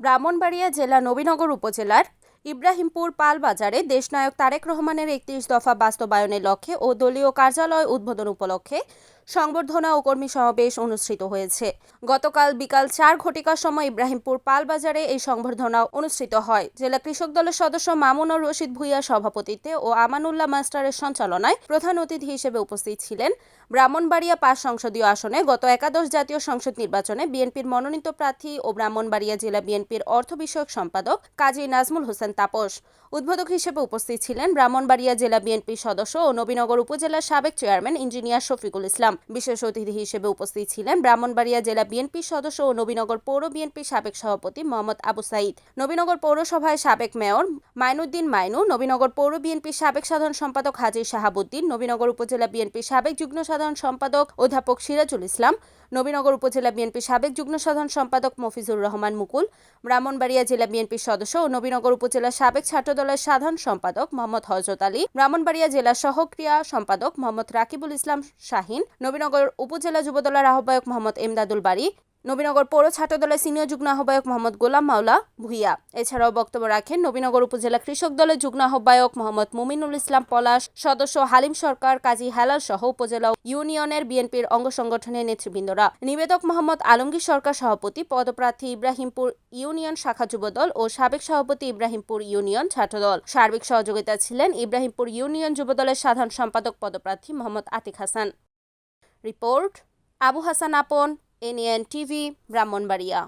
ব্রাহ্মণবাড়িয়া জেলা নবীনগর উপজেলার ইব্রাহিমপুর পাল বাজারে দেশনায়ক তারেক রহমানের একত্রিশ দফা বাস্তবায়নের লক্ষ্যে ও দলীয় কার্যালয় উদ্বোধন উপলক্ষে সংবর্ধনা ও কর্মী সমাবেশ অনুষ্ঠিত হয়েছে। গতকাল বিকাল চার ঘটিকার সময় ইব্রাহিমপুর পালবাজারে এই সংবর্ধনা অনুষ্ঠিত হয়। জেলা কৃষক দলের সদস্য মামুনুর রশিদ ভুইয়ার সভাপতিত্বে ও আমানুল্লাহ মাস্টারের সঞ্চালনায় প্রধান অতিথি হিসেবে উপস্থিত ছিলেন ব্রাহ্মণবাড়িয়া পাঁচ সংসদীয় আসনে গত একাদশ জাতীয় সংসদ নির্বাচনে বিএনপির মনোনীত প্রার্থী ও ব্রাহ্মণবাড়িয়া জেলা বিএনপির অর্থ বিষয়ক সম্পাদক কাজী নাজমুল হোসেন তাপস। উদ্বোধক হিসেবে উপস্থিত ছিলেন ব্রাহ্মণবাড়িয়া জেলা বিএনপির সদস্য ও নবীনগর উপজেলার সাবেক চেয়ারম্যান ইঞ্জিনিয়ার শফিকুল ইসলাম। বিশেষ অতিথি হিসেবে উপস্থিত ছিলেন ব্রাহ্মণবাড়িয়া জেলা বিএনপির সদস্য ও নবীনগর পৌর বিএনপির সাবেক সভাপতি মোহাম্মদ আবু সাইদ নবীনগর পৌরসভায় সাবেক মেয়র মাইনুদ্দিন মাইনু, নবীনগর পৌর বিএনপির সাবেক সাধারণ সম্পাদক হাজির শাহাবুদ্দিন, নবীনগর উপজেলা বিএনপির সাবেক যুগ্ম সাধারণ সম্পাদক অধ্যাপক সিরাজুল ইসলাম, নবীনগর উপজেলা বিএনপির সাবেক যুগ্ম সাধারণ সম্পাদক মফিজুর রহমান মুকুল, ব্রাহ্মণবাড়িয়া জেলা বিএনপির সদস্য ও নবীনগর উপজেলা সাবেক ছাত্রদলের সাধারণ সম্পাদক মোহাম্মদ হজরত আলী, ব্রাহ্মণবাড়িয়া জেলা সহক্রিয়া সম্পাদক মোহাম্মদ রাকিবুল ইসলাম শাহিন নবীনগর উপজেলা যুবদলের আহ্বায়ক মোহাম্মদ এমদাদুল বাড়ি নবীনগর পৌর ছাত্রদলের সিনিয়র যুগ্ম আহ্বায়ক মোহাম্মদ গোলাম মাওলা ভুইয়া। এছাড়াও বক্তব্য রাখেন নবীনগর উপজেলা কৃষক দলের যুগ্ম আহ্বায়ক মোহাম্মদ মুমিনুল ইসলাম পলাশ, সদস্য হালিম সরকার, কাজী হেলাল সহ উপজেলা ইউনিয়নের বিএনপির অঙ্গ সংগঠনের নেতৃবৃন্দরা। নিবেদক মোহাম্মদ আলমগীর সরকার সভাপতি, পদপ্রার্থী ইব্রাহিমপুর ইউনিয়ন শাখা যুবদল ও সাবেক সভাপতি ইব্রাহিমপুর ইউনিয়ন ছাত্রদল। সার্বিক সহযোগিতা ছিলেন ইব্রাহিমপুর ইউনিয়ন যুবদলের সাধারণ সম্পাদক পদপ্রার্থী Mohammad Atik Hasan. Report Abu Hasan Apon NN TV Brahmanbaria